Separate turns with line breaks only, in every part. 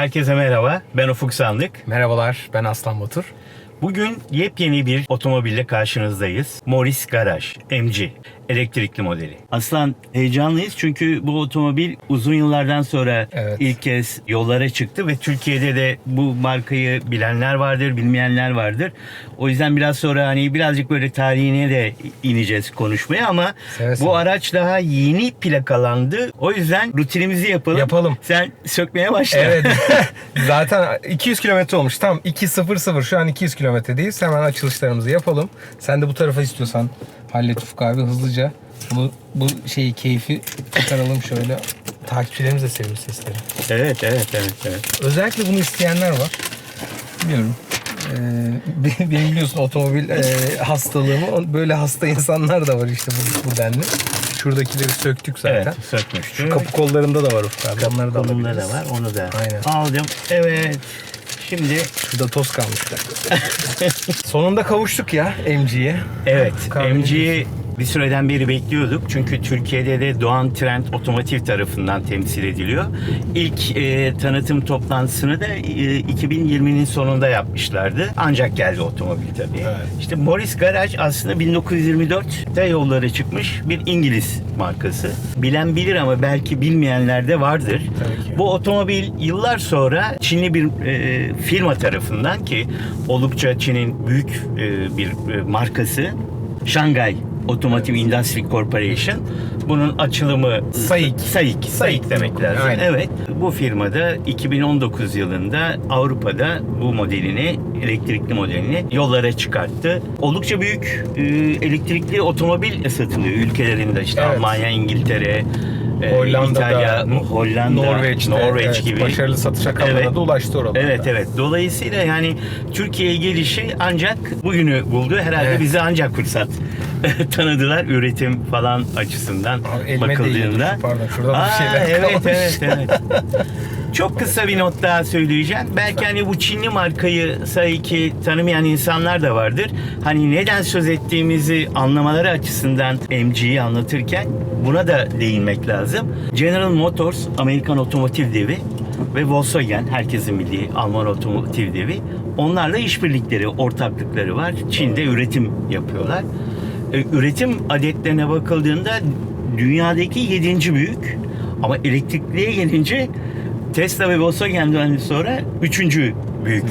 Herkese merhaba. Ben Ufuk Sandık.
Merhabalar, ben Aslan Batur.
Bugün yepyeni bir otomobille karşınızdayız. Morris Garage MG elektrikli modeli. Aslan heyecanlıyız çünkü bu otomobil uzun yıllardan sonra
Evet.
ilk kez yollara çıktı ve Türkiye'de de bu markayı bilenler vardır, bilmeyenler vardır. O yüzden biraz sonra hani birazcık böyle tarihine de ineceğiz konuşmaya ama
Seve seve.
bu araç daha yeni plakalandı. O yüzden rutinimizi yapalım.
Yapalım.
Sen sökmeye başla.
Evet, zaten 200 kilometre olmuş. Tam 200 şu an 200 kilometredeyiz. Hemen açılışlarımızı yapalım. Sen de bu tarafa istiyorsan Ufuk abi hızlıca. Bu, bu şeyi, keyfi çıkaralım şöyle. Takipçilerimiz de seviyor sesleri.
Evet, evet, evet, evet.
Özellikle bunu isteyenler var. Biliyorum. Ee, benim biliyorsun otomobil e, hastalığımı böyle hasta insanlar da var işte bu, bu denli. Şuradakileri söktük zaten.
Evet, sökmüştü.
Kapı kollarında da var Ufuk abi. Onları da
Kolunda da var. Onu da
Aynen.
aldım. Evet. Şimdi
Şurada toz kalmışlar. Sonunda kavuştuk ya MG'ye.
evet MG'yi bir süreden beri bekliyorduk. Çünkü Türkiye'de de Doğan Trend Otomotiv tarafından temsil ediliyor. İlk e, tanıtım toplantısını da e, 2020'nin sonunda yapmışlardı. Ancak geldi otomobil tabii.
Evet.
İşte Morris Garage aslında 1924'te yollara çıkmış bir İngiliz markası. Bilen bilir ama belki bilmeyenler de vardır.
Tabii ki.
Bu otomobil yıllar sonra Çinli bir e, firma tarafından ki oldukça Çin'in büyük e, bir e, markası Shanghai Automotive Industry Corporation. Bunun açılımı
SAIC.
SAIC. SAIC demek lazım.
Aynen.
Evet. Bu firmada 2019 yılında Avrupa'da bu modelini, elektrikli modelini yollara çıkarttı. Oldukça büyük e, elektrikli otomobil satılıyor ülkelerinde işte
Evet.
Almanya, İngiltere, e,
Hollanda'da,
İtalya, Hollanda,
Norveç'te,
Norveç
evet,
gibi.
başarılı satış rakamlarına
Evet.
da ulaştı oralarda.
Evet evet. Dolayısıyla yani Türkiye'ye gelişi ancak bugünü buldu. Herhalde
Evet.
bize ancak fırsat tanıdılar üretim falan açısından
Abi elime
bakıldığında.
değdi. Pardon, şurada da bir
Aa,
şeyler
evet,
kalmış.
evet evet Çok kısa bir not daha söyleyeceğim. Belki hani bu Çinli markayı Saiki tanımayan insanlar da vardır. Hani neden söz ettiğimizi anlamaları açısından MG'yi anlatırken buna da değinmek lazım. General Motors, Amerikan otomotiv devi ve Volkswagen, herkesin bildiği Alman otomotiv devi. Onlarla işbirlikleri, ortaklıkları var. Çin'de üretim yapıyorlar. E, üretim adetlerine bakıldığında dünyadaki yedinci büyük ama elektrikliye gelince Tesla ve Volkswagen'den sonra üçüncü büyük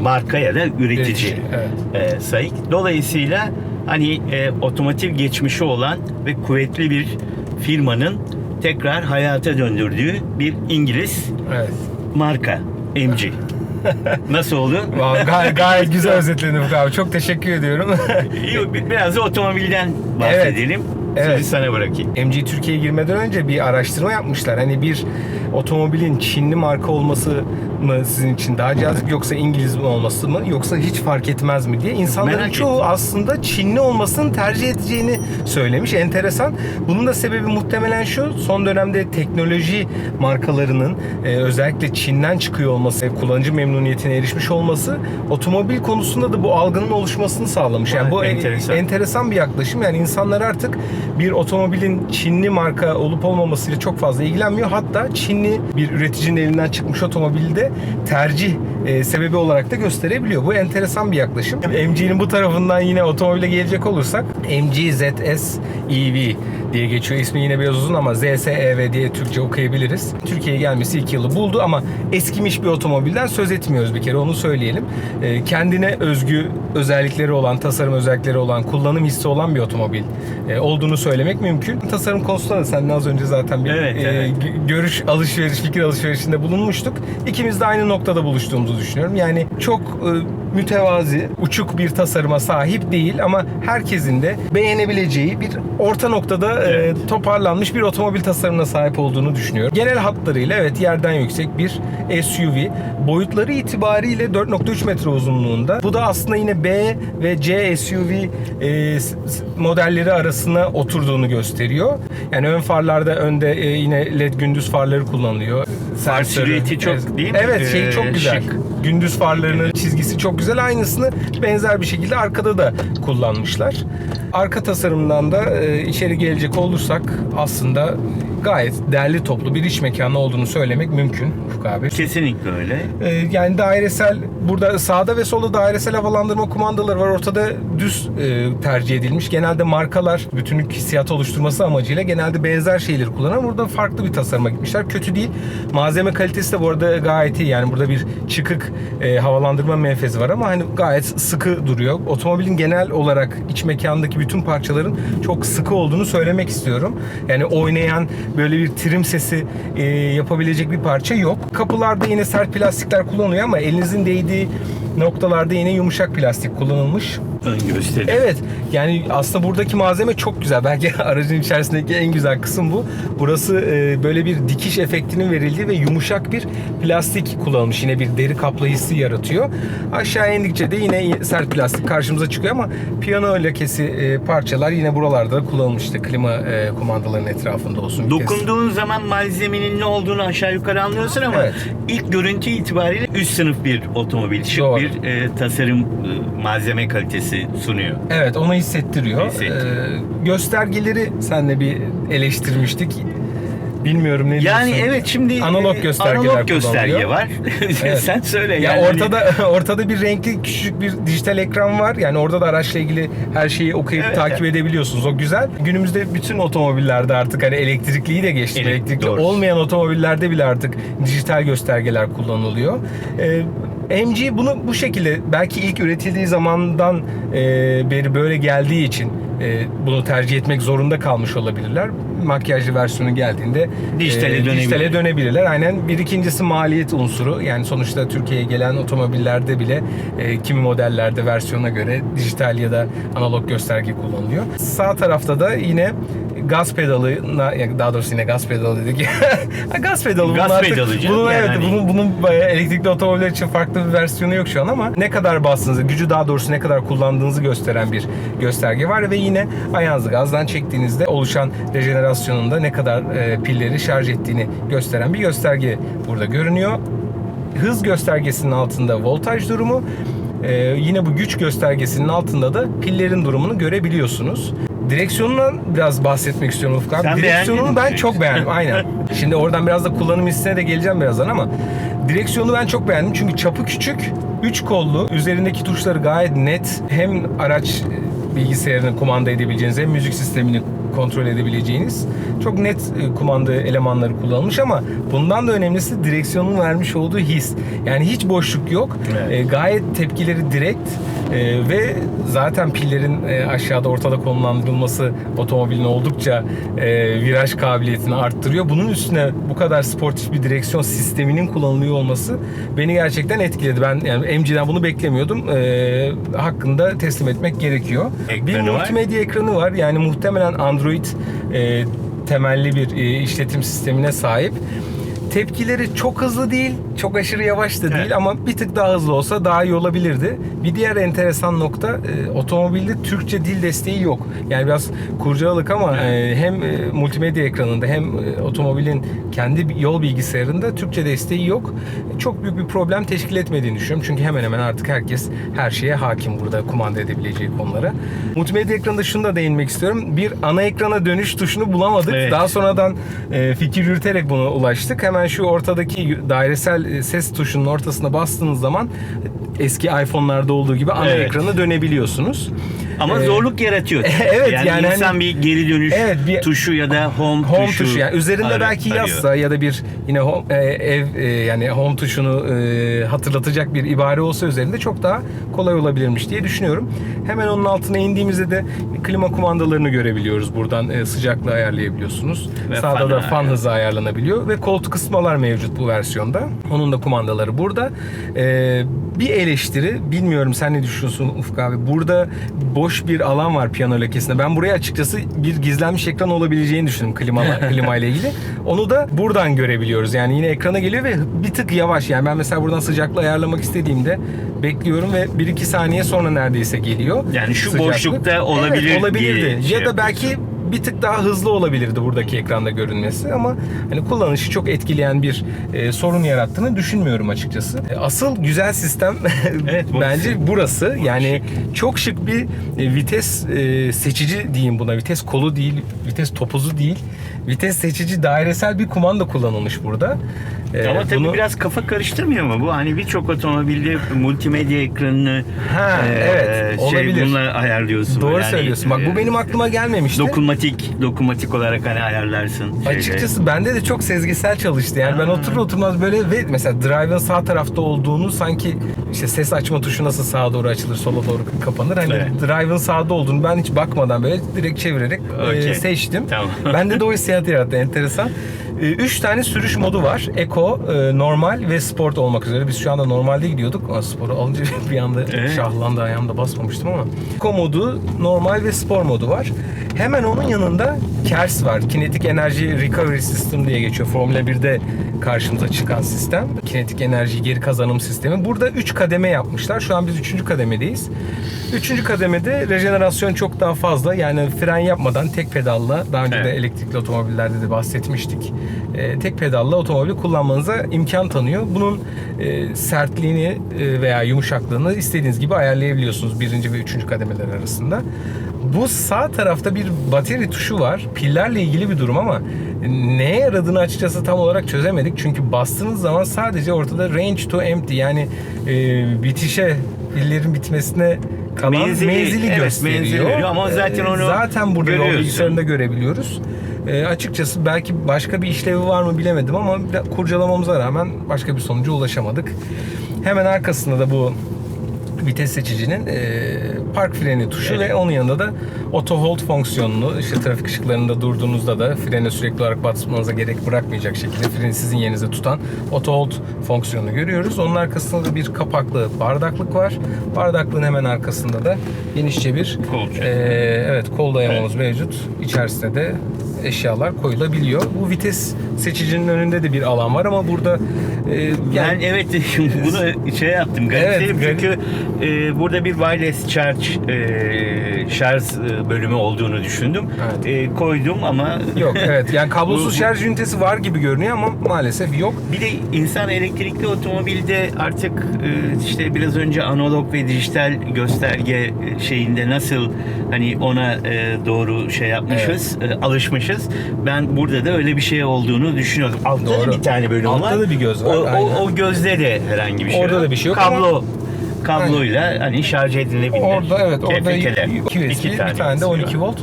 marka ya da üretici
Üretici, evet.
e, SAIC. Dolayısıyla hani e, otomotiv geçmişi olan ve kuvvetli bir firmanın tekrar hayata döndürdüğü bir İngiliz
Evet.
marka MG. Nasıl oldu?
Vallahi gayet, gayet güzel özetledin Ufuk abi. Çok teşekkür ediyorum.
İyi, Biraz da otomobilden bahsedelim.
Evet.
Sözü sana bırakayım.
MG Türkiye'ye girmeden önce bir araştırma yapmışlar. Hani bir otomobilin Çinli marka olması mı sizin için daha cazip yoksa İngiliz mi olması mı yoksa hiç fark etmez mi diye. İnsanların
Merak
çoğu
ettim.
aslında Çinli olmasını tercih edeceğini söylemiş. Enteresan. Bunun da sebebi muhtemelen şu. Son dönemde teknoloji markalarının e, özellikle Çin'den çıkıyor olması, e, kullanıcı memnuniyetine erişmiş olması otomobil konusunda da bu algının oluşmasını sağlamış. Yani bu en-
enteresan.
enteresan bir yaklaşım. Yani insanlar artık bir otomobilin Çinli marka olup olmamasıyla çok fazla ilgilenmiyor. Hatta Çinli bir üreticinin elinden çıkmış otomobili de tercih e, sebebi olarak da gösterebiliyor. Bu enteresan bir yaklaşım. MG'nin bu tarafından yine otomobile gelecek olursak MG ZS EV diye geçiyor. İsmi yine biraz uzun ama ZSEV diye Türkçe okuyabiliriz. Türkiye'ye gelmesi ilk yılı buldu ama eskimiş bir otomobilden söz etmiyoruz bir kere onu söyleyelim. E, kendine özgü özellikleri olan, tasarım özellikleri olan, kullanım hissi olan bir otomobil e, olduğunu söylemek mümkün. Tasarım konusunda da seninle az önce zaten bir
Evet,
e,
evet.
gö- görüş alışveriş, fikir alışverişinde bulunmuştuk. İkimiz de aynı noktada buluştuğumuzu düşünüyorum. Yani çok e, mütevazi, uçuk bir tasarıma sahip değil ama herkesin de beğenebileceği bir orta noktada e,
Evet.
toparlanmış bir otomobil tasarımına sahip olduğunu düşünüyorum. Genel hatlarıyla evet yerden yüksek bir SUV. Boyutları itibariyle 4.3 metre uzunluğunda. Bu da aslında yine B ve C SUV e, modelleri arasına oturduğunu gösteriyor. Yani ön farlarda önde e, yine LED gündüz farları kullanılıyor.
Silüeti çok değil mi?
Evet şey
Ee,
çok güzel.
şık.
Gündüz farlarının çizgisi çok güzel. Aynısını benzer bir şekilde arkada da kullanmışlar. Arka tasarımdan da e, içeri gelecek olursak aslında gayet derli toplu bir iç mekanı olduğunu söylemek mümkün Ufuk abi.
Kesinlikle öyle.
Ee, yani dairesel burada sağda ve solda dairesel havalandırma kumandaları var. Ortada düz e, tercih edilmiş. Genelde markalar bütünlük hissiyatı oluşturması amacıyla genelde benzer şeyleri kullanan burada farklı bir tasarıma gitmişler. Kötü değil. Malzeme kalitesi de bu arada gayet iyi. Yani burada bir çıkık e, havalandırma menfezi var ama hani gayet sıkı duruyor. Otomobilin genel olarak iç mekandaki bütün parçaların çok sıkı olduğunu söylemek istiyorum. Yani oynayan böyle bir trim sesi e, yapabilecek bir parça yok. Kapılarda yine sert plastikler kullanılıyor ama elinizin değdiği noktalarda yine yumuşak plastik kullanılmış.
Ön gösteri.
Evet yani aslında buradaki malzeme çok güzel. Belki aracın içerisindeki en güzel kısım bu. Burası e, böyle bir dikiş efektinin verildiği ve yumuşak bir plastik kullanılmış. Yine bir deri kaplayıcısı yaratıyor. Aşağı indikçe de yine sert plastik karşımıza çıkıyor ama piyano lekesi e, parçalar yine buralarda da kullanılmış. İşte klima e, kumandalarının etrafında olsun.
Dokunduğun zaman malzemenin ne olduğunu aşağı yukarı anlıyorsun ama
Evet.
ilk görüntü itibariyle üst sınıf bir otomobil. Şık
Doğru.
bir e, tasarım e, malzeme kalitesi sunuyor.
Evet onu hissettiriyor.
Hissettiriyor.
Ee, göstergeleri senle bir eleştirmiştik. Bilmiyorum ne
Yani
diyorsun?
evet şimdi
Analog
e,
göstergeler
analog gösterge var.
Evet.
Sen söyle
Ya
yani.
ortada ortada bir renkli küçük bir dijital ekran var. Yani orada da araçla ilgili her şeyi okuyup
Evet,
takip edebiliyorsunuz. O güzel. Günümüzde bütün otomobillerde artık hani elektrikliyi de geçtim.
Elek-
Elektrikli
doğru.
olmayan otomobillerde bile artık dijital göstergeler kullanılıyor. Ee, MG bunu bu şekilde belki ilk üretildiği zamandan e, beri böyle geldiği için e, bunu tercih etmek zorunda kalmış olabilirler. Makyajlı versiyonu geldiğinde
Dijitale
e,
dönebilir.
dijitale dönebilirler. Aynen. Bir ikincisi maliyet unsuru. Yani sonuçta Türkiye'ye gelen otomobillerde bile e, kimi modellerde versiyona göre dijital ya da analog gösterge kullanılıyor. Sağ tarafta da yine gaz pedalına yani daha doğrusu yine gaz pedalı dedik. Gaz pedalı.
Gaz
artık-
pedalı canım.
Bunun,
Yani
evet,
hani-
bunun, bunun elektrikli otomobiller için farklı bir versiyonu yok şu an ama ne kadar bastığınızı, gücü daha doğrusu ne kadar kullandığınızı gösteren bir gösterge var ve yine ayağınızı gazdan çektiğinizde oluşan rejenerasyonunda ne kadar e, pilleri şarj ettiğini gösteren bir gösterge burada görünüyor. Hız göstergesinin altında voltaj durumu, e, yine bu güç göstergesinin altında da pillerin durumunu görebiliyorsunuz. Direksiyonundan biraz bahsetmek istiyorum Ufuk abi.
Sen
Direksiyonunu ben çok beğendim. Aynen. Şimdi oradan biraz da kullanım hissine de geleceğim birazdan ama direksiyonu ben çok beğendim. Çünkü çapı küçük, 3 kollu, üzerindeki tuşları gayet net. Hem araç e, bilgisayarını kumanda edebileceğiniz hem müzik sistemini kontrol edebileceğiniz çok net e, kumanda elemanları kullanılmış ama bundan da önemlisi direksiyonun vermiş olduğu his. Yani hiç boşluk yok.
Evet.
E, gayet tepkileri direkt e, ve zaten pillerin e, aşağıda ortada konumlandırılması otomobilin oldukça e, viraj kabiliyetini arttırıyor. Bunun üstüne bu kadar sportif bir direksiyon sisteminin kullanılıyor olması beni gerçekten etkiledi. Ben yani MG'den bunu beklemiyordum. E, hakkında teslim etmek gerekiyor.
Ekranı
bir
var.
multimedya ekranı var. Yani muhtemelen Android e, temelli bir e, işletim sistemine sahip. Tepkileri çok hızlı değil, çok aşırı yavaş da değil
Evet.
ama bir tık daha hızlı olsa daha iyi olabilirdi. Bir diğer enteresan nokta e, otomobilde Türkçe dil desteği yok. Yani biraz kurcaladık ama e, hem e, multimedya ekranında hem e, otomobilin kendi yol bilgisayarında Türkçe desteği yok. Çok büyük bir problem teşkil etmediğini düşünüyorum. Çünkü hemen hemen artık herkes her şeye hakim burada kumanda edebileceği konulara. Multimedya ekranında şunu da değinmek istiyorum. Bir ana ekrana dönüş tuşunu bulamadık.
Evet.
Daha sonradan e, fikir yürüterek buna ulaştık. Hemen şu ortadaki dairesel e, ses tuşunun ortasına bastığınız zaman eski iPhone'larda olduğu gibi ana
Evet.
ekrana dönebiliyorsunuz.
Ama
Ee,
zorluk yaratıyor.
evet,
yani,
yani
insan
hani-
bir geri dönüş
Evet, bir-
tuşu ya da home,
Home
tuşu,
tuşu, yani üzerinde
arı-
belki
arıyor.
yazsa ya da bir yine home, e, ev e, yani home tuşunu e, hatırlatacak bir ibare olsa üzerinde çok daha kolay olabilirmiş diye düşünüyorum. Hemen onun altına indiğimizde de klima kumandalarını görebiliyoruz. Buradan e, sıcaklığı ayarlayabiliyorsunuz.
Ve
Sağda
fan
da fan hızı ayarlanabiliyor ve koltuk ısıtmalar mevcut bu versiyonda. Onun da kumandaları burada. E, bir eleştiri bilmiyorum sen ne düşünüyorsun Ufuk abi. Burada boş bir alan var piyano lekesinde. Ben buraya açıkçası bir gizlenmiş ekran olabileceğini düşündüm klima, klima ile ilgili. Onu da buradan görebiliyoruz. Yani yine ekrana geliyor ve bir tık yavaş. Yani ben mesela buradan sıcaklığı ayarlamak istediğimde bekliyorum ve 1-2 saniye sonra neredeyse geliyor.
Yani şu
sıcaklık.
boşlukta olabilir
Evet, olabilirdi.
diye şey
ya da belki
yapıyorsun.
Bir tık daha hızlı olabilirdi buradaki ekranda görünmesi ama hani kullanışı çok etkileyen bir e, sorun yarattığını düşünmüyorum açıkçası. E, Asıl güzel sistem
Evet,
bence burası. Yani çok şık bir e, vites e, seçici diyeyim buna. Vites kolu değil, vites topuzu değil. Vites seçici dairesel bir kumanda kullanılmış burada. E,
Ama tabii
bunu-
biraz kafa karıştırmıyor mu bu? Hani birçok otomobilde multimedya ekranını
Ha, evet,
şey
olabilir.
bununla ayarlıyorsun.
Doğru
Yani,
söylüyorsun. Bak bu
e,
benim aklıma gelmemişti.
Dokunmatik, dokunmatik olarak hani ayarlarsın. şeyde.
Açıkçası bende de çok sezgisel çalıştı. Yani ben oturur oturmaz böyle ve mesela drive'ın sağ tarafta olduğunu sanki işte ses açma tuşu nasıl sağa doğru açılır, sola doğru kapanır. Hani
Evet.
drive'ın sağda olduğunu ben hiç bakmadan böyle direkt çevirerek e,
Okey.
seçtim.
Tamam.
Bende de o hissiyatı yarattı. Enteresan. E, Üç tane sürüş modu var. Eco, e, normal ve sport olmak üzere. Biz şu anda normalde gidiyorduk ama sporu alınca bir anda
Evet.
şahlandı ayağımda basmamıştım ama. Eco modu, normal ve spor modu var. Hemen onun yanında KERS var. Kinetic Energy Recovery System diye geçiyor. Formula 1'de karşımıza çıkan sistem. Kinetik enerji geri kazanım sistemi. Burada 3 kademe yapmışlar. Şu an biz 3. kademedeyiz. 3. kademede rejenerasyon çok daha fazla. Yani fren yapmadan tek pedalla daha önce de
Evet.
elektrikli otomobillerde de bahsetmiştik. Ee, tek pedalla otomobili kullanmanıza imkan tanıyor. Bunun e, sertliğini e, veya yumuşaklığını istediğiniz gibi ayarlayabiliyorsunuz birinci ve üçüncü kademeler arasında. Bu sağ tarafta bir batarya tuşu var. Pillerle ilgili bir durum ama neye yaradığını açıkçası tam olarak çözemedik. Çünkü bastığınız zaman sadece ortada range to empty yani e, bitişe pillerin bitmesine kalan
Menzili,
menzili,
evet,
gösteriyor.
menzili veriyor ama zaten
Ee,
onu
zaten burada yol bilgisayarında görebiliyoruz. Ee, açıkçası belki başka bir işlevi var mı bilemedim ama kurcalamamıza rağmen başka bir sonuca ulaşamadık. Hemen arkasında da bu vites seçicinin e, park freni tuşu
Evet.
ve onun yanında da auto hold fonksiyonunu işte trafik ışıklarında durduğunuzda da frene sürekli olarak basmanıza gerek bırakmayacak şekilde freni sizin yerinizde tutan auto hold fonksiyonunu görüyoruz. Onun arkasında da bir kapaklı bardaklık var. Bardaklığın hemen arkasında da genişçe bir
Koltuk.
e, evet kol dayamamız mevcut. İçerisine de eşyalar koyulabiliyor. Bu vites seçicinin önünde de bir alan var ama burada e, yani
Ben evet bunu şey yaptım garipsedim
Evet,
çünkü e, burada bir wireless charge e, şarj e, bölümü olduğunu düşündüm.
Evet.
E, koydum ama
Yok evet yani kablosuz şarj ünitesi var gibi görünüyor ama maalesef yok.
Bir de insan elektrikli otomobilde artık e, işte biraz önce analog ve dijital gösterge e, şeyinde nasıl hani ona e, doğru şey yapmışız, e, alışmışız. Ben burada da öyle bir şey olduğunu düşünüyordum. Altta
Doğru.
da bir tane bölüm
Altta
var.
da bir göz var,
O,
aynen.
o, o gözde de herhangi bir şey
Orada
yok.
da bir şey yok
Kablo kabloyla hani şarj edilebilir.
Orada evet orada. 2 USB
İki
bir tane de
USB
12
var.
volt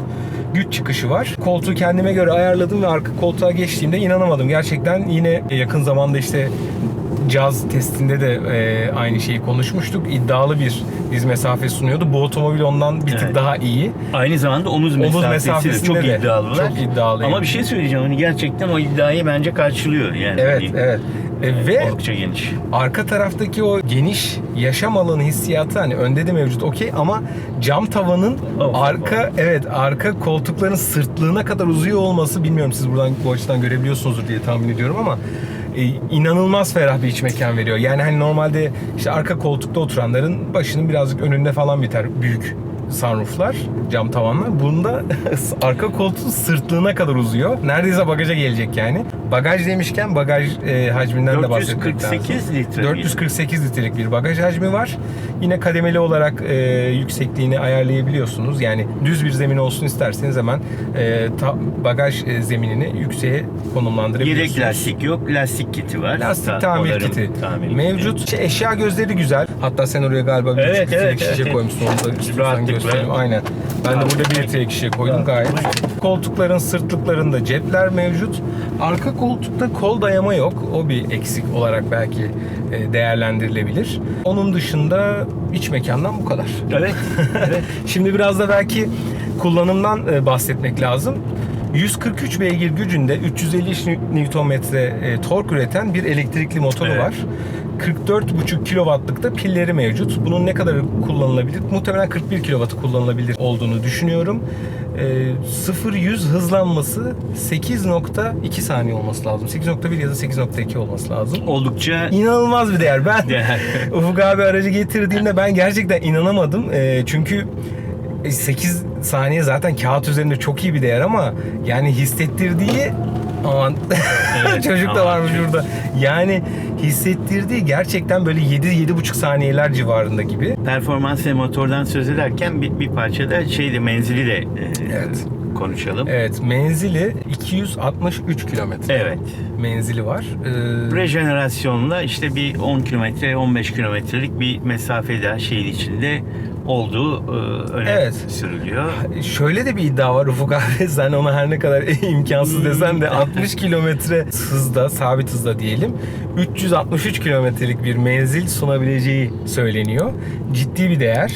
güç çıkışı var. Koltuğu kendime göre ayarladım ve arka koltuğa geçtiğimde inanamadım. Gerçekten yine yakın zamanda işte caz testinde de e, aynı şeyi konuşmuştuk. İddialı bir diz mesafe sunuyordu. Bu otomobil ondan bir tık
Evet.
daha iyi.
Aynı zamanda omuz,
Omuz
mesafesi de çok
de
iddialılar.
çok iddialı
Ama bir şey söyleyeceğim. Hani gerçekten o iddiayı bence karşılıyor yani.
Evet
Hani,
evet. E, ve
Oldukça geniş.
arka taraftaki o geniş yaşam alanı hissiyatı hani önde de mevcut okey ama cam tavanın
Of,
arka evet arka koltukların sırtlığına kadar uzuyor olması bilmiyorum siz buradan bu açıdan görebiliyorsunuzdur diye tahmin ediyorum ama e, inanılmaz ferah bir iç mekan veriyor. Yani hani normalde işte arka koltukta oturanların başının birazcık önünde falan biter büyük sunrooflar, cam tavanlar. Bunda arka koltuğun sırtlığına kadar uzuyor. Neredeyse bagaja gelecek yani. Bagaj demişken bagaj e, hacminden de bahsetmek lazım.
448 litre.
448 litrelik bir bagaj hacmi var. Yine kademeli olarak e, yüksekliğini ayarlayabiliyorsunuz. Yani düz bir zemin olsun isterseniz hemen e, ta- bagaj e, zeminini yükseğe konumlandırabiliyorsunuz.
Yedek lastik yok. Lastik kiti var.
Lastik
Ta-
tamir kiti
tamir
mevcut.
kiti.
Şey, eşya gözleri güzel. Hatta sen oraya galiba bir
Evet,
buçuk litrelik
evet,
şişe
evet.
koymuşsun. Onu da
Rahatlıkla.
göstereyim. Aynen. Ben de burada bir litrelik şişe koydum gayet. Koltukların sırtlıklarında cepler mevcut. Arka koltukta kol dayama yok. O bir eksik olarak belki e, değerlendirilebilir. Onun dışında iç mekandan bu kadar.
Evet. evet.
Şimdi biraz da belki kullanımdan e, bahsetmek lazım. 143 beygir gücünde 350 Nm e, tork üreten bir elektrikli motoru
Evet.
var. 44,5 kW'lık da pilleri mevcut. Bunun ne kadar kullanılabilir? Muhtemelen 41 kW kullanılabilir olduğunu düşünüyorum. E, 0-100 hızlanması 8.2 saniye olması lazım. 8.1 ya da 8.2 olması lazım.
Oldukça
İnanılmaz bir değer. Ben. Ufuk abi aracı getirdiğinde ben gerçekten inanamadım. Ee, çünkü 8 saniye zaten kağıt üzerinde çok iyi bir değer ama yani hissettirdiği aman
Evet,
çocuk da varmış
çocuk.
burada. Yani hissettirdiği gerçekten böyle 7-7,5 saniyeler civarında gibi.
Performans ve motordan söz ederken bir, bir parçada şeydi menzili de e,
Evet.
konuşalım.
Evet menzili 263 kilometre
Evet.
menzili var. Ee,
Rejenerasyonla işte bir 10 kilometre 15 kilometrelik bir mesafede şehir içinde olduğu e, öne
Evet.
sürülüyor.
Şöyle de bir iddia var Ufuk abi. Sen ona her ne kadar imkansız desen de 60 kilometre hızda, sabit hızda diyelim. 363 kilometrelik bir menzil sunabileceği söyleniyor. Ciddi bir değer.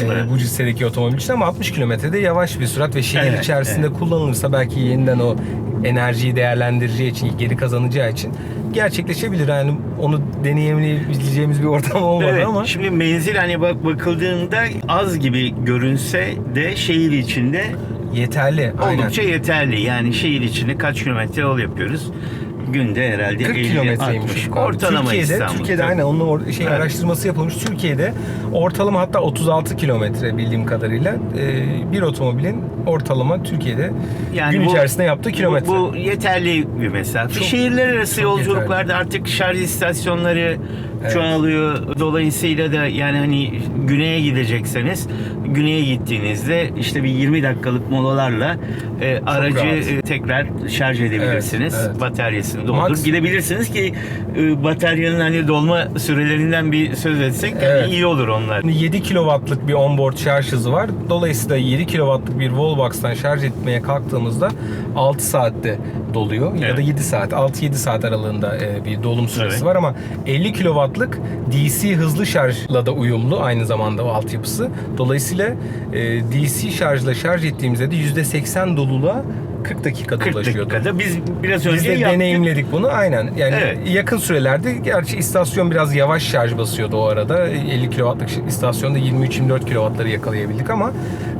e,
Evet.
bu cinsiyetdeki otomobil için ama 60 kilometrede yavaş bir sürat ve şehir
Evet,
içerisinde kullanılırsa belki yeniden o enerjiyi değerlendireceği için, geri kazanacağı için gerçekleşebilir. Yani onu deneyimleyebileceğimiz bir ortam olmadı
Evet,
ama
şimdi menzil hani bak bakıldığında az gibi görünse de şehir içinde
yeterli. Aynen.
oldukça yeterli. Yani şehir içinde kaç kilometre yol yapıyoruz? Günde herhalde
40
50
kilometreymiş.
60.
Ufuk abi.
Ortalama
Türkiye'de,
İstanbul.
Türkiye'de aynen onun or- şey
Evet.
araştırması yapılmış. Türkiye'de ortalama hatta 36 kilometre bildiğim kadarıyla e, bir otomobilin ortalama Türkiye'de gün
bu-
içerisinde yaptığı kilometre.
Bu, bu yeterli bir mesafe.
Çok-
Şehirler arası
çok
yolculuklarda artık şarj istasyonları
Evet.
çoğalıyor. Dolayısıyla da yani hani güneye gidecekseniz güneye gittiğinizde işte bir 20 dakikalık molalarla e, aracı
rahat.
e, tekrar şarj edebilirsiniz.
Evet, evet.
Bataryasını doldurup
Max-
gidebilirsiniz ki e, bataryanın hani dolma sürelerinden bir söz etsek
Evet.
iyi olur onlar.
7 kW'lık bir onboard şarj hızı var. Dolayısıyla 7 kW'lık bir Wallbox'tan şarj etmeye kalktığımızda 6 saatte doluyor ya
Evet.
da 7 saat, 6-7 saat aralığında e, bir dolum süresi
Evet.
var ama 50 kW'lık DC hızlı şarjla da uyumlu aynı zamanda o altyapısı. Dolayısıyla e, DC şarjla şarj ettiğimizde de %80 doluluğa 40 dakikada
40
ulaşıyordu.
dakikada biz biraz
Biz
önce
de
yaptık.
deneyimledik bunu aynen. Yani
Evet.
yakın sürelerde gerçi istasyon biraz yavaş şarj basıyordu o arada. 50 kW'lık istasyonda 23-24 kW'ları yakalayabildik ama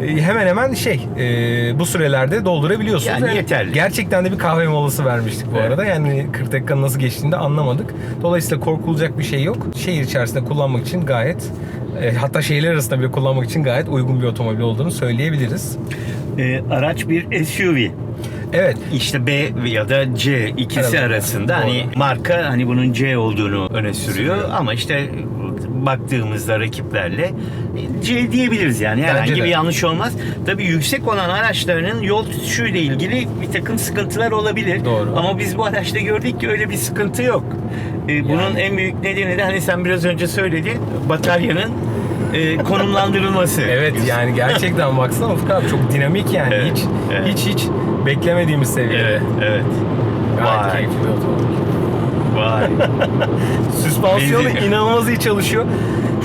e, hemen hemen şey e, bu sürelerde doldurabiliyorsunuz.
Yani yeterli.
Gerçekten de bir kahve molası vermiştik bu
Evet.
arada. Yani 40 dakikanın nasıl geçtiğini de anlamadık. Dolayısıyla korkulacak bir şey yok. Şehir içerisinde kullanmak için gayet e, hatta şehirler arasında bile kullanmak için gayet uygun bir otomobil olduğunu söyleyebiliriz.
E, araç bir SUV.
Evet.
İşte B ya da C ikisi
Aralarında.
arasında
Doğru.
hani marka hani bunun C olduğunu öne sürüyor
Sürüyor.
ama işte baktığımızda rakiplerle C diyebiliriz yani herhangi bir yanlış olmaz. Tabii yüksek olan araçlarının yol tutuşuyla ilgili bir takım sıkıntılar olabilir.
Doğru.
Ama biz bu araçta gördük ki öyle bir sıkıntı yok. Ee, bunun
Yani.
en büyük nedeni de hani sen biraz önce söyledin bataryanın e, konumlandırılması.
Evet yani gerçekten baksana Ufuk abi çok dinamik yani
Evet,
hiç
evet.
hiç hiç beklemediğimiz seviyede.
Evet, evet.
Gayet
Vay.
keyifli bir otomobil.
Vay.
Süspansiyonu inanılmaz iyi çalışıyor.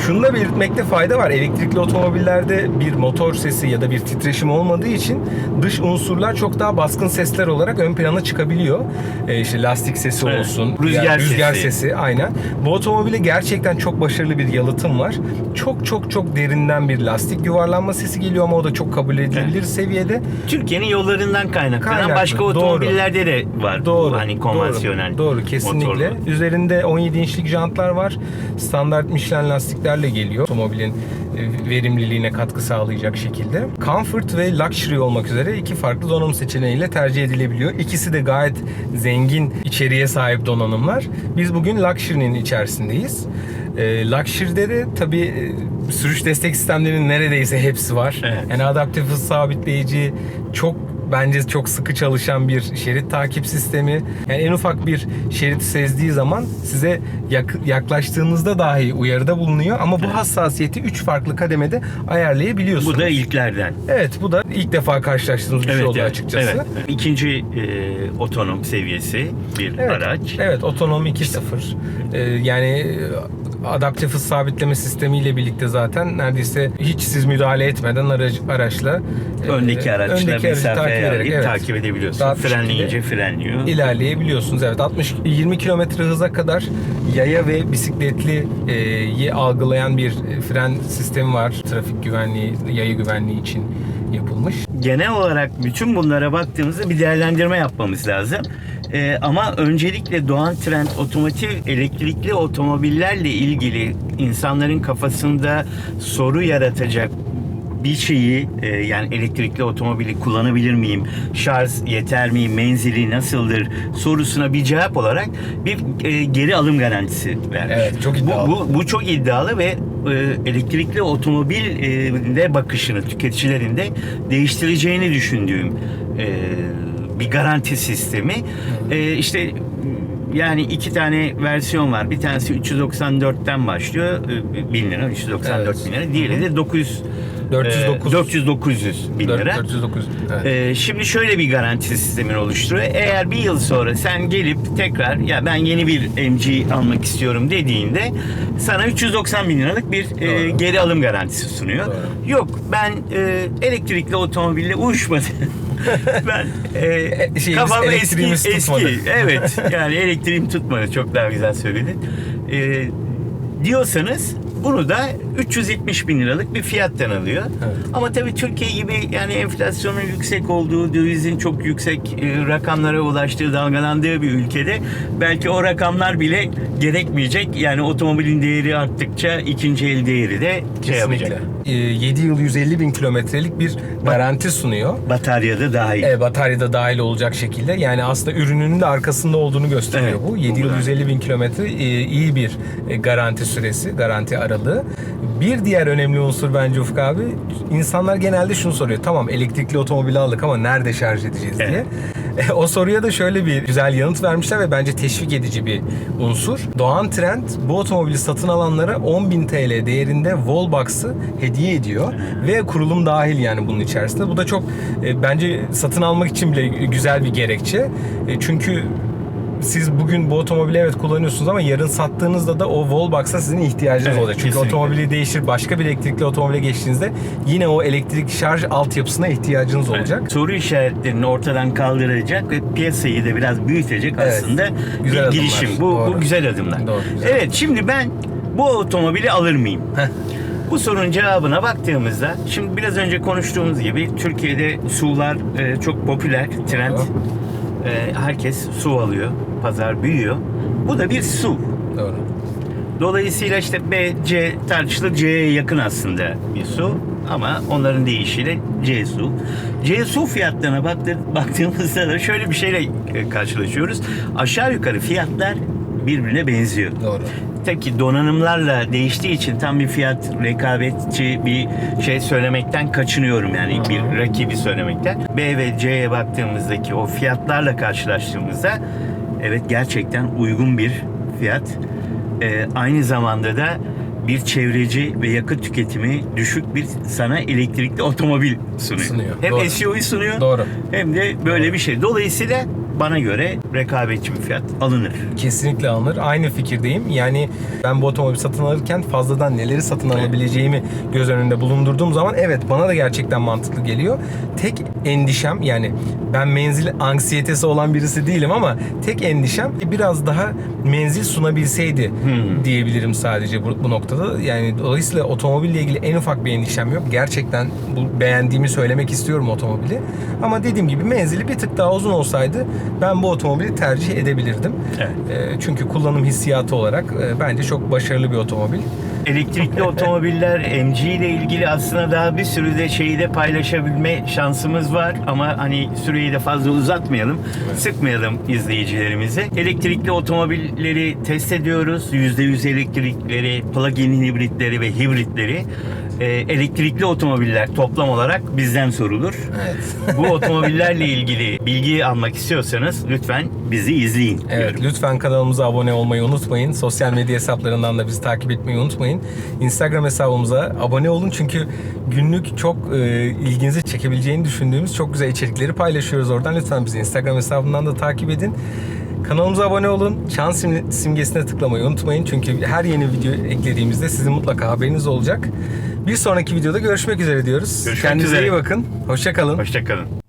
Şunu da belirtmekte fayda var. Elektrikli otomobillerde bir motor sesi ya da bir titreşim olmadığı için dış unsurlar çok daha baskın sesler olarak ön plana çıkabiliyor. Ee, işte lastik sesi
Evet.
olsun,
Rüzgar
rüzgar
sesi.
sesi aynen. Bu otomobile gerçekten çok başarılı bir yalıtım var. Çok çok çok derinden bir lastik yuvarlanma sesi geliyor ama o da çok kabul edilebilir seviyede.
Türkiye'nin yollarından kaynaklanan
Kaynaklı,
başka
doğru.
otomobillerde de var.
Doğru.
Hani konvansiyonel.
Doğru, doğru kesinlikle.
motorlu.
Üzerinde 17 inçlik jantlar var. Standart Michelin lastiklerle geliyor. Otomobilin e, verimliliğine katkı sağlayacak şekilde. Comfort ve Luxury olmak üzere iki farklı donanım seçeneğiyle tercih edilebiliyor. İkisi de gayet zengin içeriğe sahip donanımlar. Biz bugün Luxury'nin içerisindeyiz. E, Luxury'de de tabii e, sürüş destek sistemlerinin neredeyse hepsi var.
Evet.
Yani adaptif hız sabitleyici, çok bence çok sıkı çalışan bir şerit takip sistemi. Yani en ufak bir şerit sezdiği zaman size yak- yaklaştığınızda dahi uyarıda bulunuyor ama bu hassasiyeti 3 farklı kademede ayarlayabiliyorsunuz.
Bu da ilklerden.
Evet bu da ilk defa karşılaştığımız bir şey oldu
evet,
açıkçası.
evet. İkinci e, otonom seviyesi bir
Evet,
araç.
Evet, otonom 2.0. Ee, yani e, adaptif hız sabitleme sistemiyle birlikte zaten neredeyse hiç siz müdahale etmeden araç, araçla e,
Öndeki araçla
öndeki aracı
mesafe ayarlayıp
evet,
takip edebiliyorsun.
rahat bir
Frenleyince frenliyor.
ilerleyebiliyorsunuz. Evet 60 20 kilometre hıza kadar yaya ve bisikletli e, algılayan bir fren sistemi var. Trafik güvenliği, yaya güvenliği için yapılmış.
Genel olarak bütün bunlara baktığımızda bir değerlendirme yapmamız lazım. E, ama öncelikle Doğan Trend otomotiv elektrikli otomobillerle ilgili insanların kafasında soru yaratacak bir şeyi e, yani elektrikli otomobili kullanabilir miyim? Şarj yeter mi? Menzili nasıldır? sorusuna bir cevap olarak bir e, geri alım garantisi vermiş.
Evet, çok iddialı.
Bu, bu, bu çok iddialı ve e, elektrikli otomobille bakışını tüketicilerin de değiştireceğini düşündüğüm e, bir garanti sistemi. E, işte yani iki tane versiyon var. Bir tanesi 394'ten başlıyor. e, 1000 lira, 394
Evet.
bin lira. Diğeri de 900
409.
400 900 bin lira.
409. Evet.
Ee, şimdi şöyle bir garanti sistemini oluşturuyor. Eğer bir yıl sonra sen gelip tekrar ya ben yeni bir MG almak istiyorum dediğinde sana 390 bin liralık bir e, geri alım garantisi sunuyor.
Doğru.
Yok ben e, elektrikli otomobille uyuşmadı. ben e,
şeyimiz,
kafam eski,
elektriğimiz
eski. Evet yani elektriğim tutmadı. Çok daha güzel söyledin. E, diyorsanız bunu da 370 bin liralık bir fiyattan alıyor.
Evet.
Ama tabii Türkiye gibi yani enflasyonun yüksek olduğu, dövizin çok yüksek e, rakamlara ulaştığı, dalgalandığı bir ülkede belki o rakamlar bile gerekmeyecek. Yani otomobilin değeri arttıkça ikinci el değeri de şey yapacak.
Kesinlikle. 7 yıl 150 bin kilometrelik bir garanti sunuyor.
Bataryada dahil.
E, bataryada dahil olacak şekilde. Yani aslında ürününün de arkasında olduğunu gösteriyor
Evet.
bu. 7 yıl 150 bin kilometre e, iyi bir e, garanti süresi, garanti aralığı. Bir diğer önemli unsur bence Ufuk abi, insanlar genelde şunu soruyor. Tamam elektrikli otomobil aldık ama nerede şarj edeceğiz diye. E, o soruya da şöyle bir güzel yanıt vermişler ve bence teşvik edici bir unsur. Doğan Trend bu otomobili satın alanlara 10.000 TL değerinde Wallbox'ı hediye ediyor ve kurulum dahil yani bunun içerisinde. Bu da çok e, bence satın almak için bile güzel bir gerekçe. E, çünkü siz bugün bu otomobili evet kullanıyorsunuz ama yarın sattığınızda da o Wallbox'a sizin ihtiyacınız
Evet,
olacak. Çünkü
kesinlikle.
otomobili değiştir başka bir elektrikli otomobile geçtiğinizde yine o elektrik şarj altyapısına ihtiyacınız olacak.
Soru işaretlerini ortadan kaldıracak ve piyasayı da biraz büyütecek
Evet.
aslında
Güzel
bir
adımlar.
girişim. Bu,
Doğru.
bu güzel adımlar.
Doğru, güzel.
Evet şimdi ben bu otomobili alır mıyım?
Heh.
Bu sorunun cevabına baktığımızda şimdi biraz önce konuştuğumuz gibi Türkiye'de SUV'lar e, çok popüler, trend.
Doğru.
E, herkes SUV alıyor, pazar büyüyor. Bu da bir SUV.
Doğru.
Dolayısıyla işte B, C tartışılır. C'ye yakın aslında bir SUV. Ama onların deyişiyle C SUV. C SUV fiyatlarına baktı, baktığımızda da şöyle bir şeyle karşılaşıyoruz. Aşağı yukarı fiyatlar birbirine benziyor.
Doğru.
Ki donanımlarla değiştiği için tam bir fiyat rekabetçi bir şey söylemekten kaçınıyorum yani bir rakibi söylemekten. B ve C'ye baktığımızdaki o fiyatlarla karşılaştığımızda evet gerçekten uygun bir fiyat. Ee, aynı zamanda da bir çevreci ve yakıt tüketimi düşük bir sana elektrikli otomobil sunuyor.
Sunuyor,
Hem
doğru.
SUV sunuyor
Doğru.
hem de böyle bir şey. Dolayısıyla bana göre rekabetçi bir fiyat alınır.
Kesinlikle alınır. Aynı fikirdeyim. Yani ben bu otomobili satın alırken fazladan neleri satın alabileceğimi göz önünde bulundurduğum zaman evet bana da gerçekten mantıklı geliyor. Tek endişem yani ben menzil anksiyetesi olan birisi değilim ama tek endişem biraz daha menzil sunabilseydi
Hmm.
diyebilirim sadece bu, bu noktada. Yani dolayısıyla otomobille ilgili en ufak bir endişem yok. Gerçekten bu beğendiğimi söylemek istiyorum otomobili. Ama dediğim gibi menzili bir tık daha uzun olsaydı ben bu otomobili tercih edebilirdim.
Evet.
E, çünkü kullanım hissiyatı olarak e, bence çok başarılı bir otomobil.
Elektrikli otomobiller MG ile ilgili aslında daha bir sürü de şeyi de paylaşabilme şansımız var ama hani süreyi de fazla uzatmayalım, sıkmayalım izleyicilerimizi. Elektrikli otomobilleri test ediyoruz. %100 elektrikleri, plug-in hibritleri ve hibritleri. Ee, elektrikli otomobiller toplam olarak bizden sorulur.
Evet.
Bu otomobillerle ilgili bilgi almak istiyorsanız lütfen bizi izleyin.
Evet,
diyorum.
lütfen kanalımıza abone olmayı unutmayın. Sosyal medya hesaplarından da bizi takip etmeyi unutmayın. Instagram hesabımıza abone olun çünkü günlük çok e, ilginizi çekebileceğini düşündüğümüz çok güzel içerikleri paylaşıyoruz oradan. Lütfen bizi Instagram hesabından da takip edin. Kanalımıza abone olun. Çan sim- simgesine tıklamayı unutmayın. Çünkü her yeni video eklediğimizde sizin mutlaka haberiniz olacak. Bir sonraki videoda görüşmek üzere diyoruz.
Görüşmek
Kendinize
üzere.
iyi bakın. Hoşça kalın.
Hoşçakalın.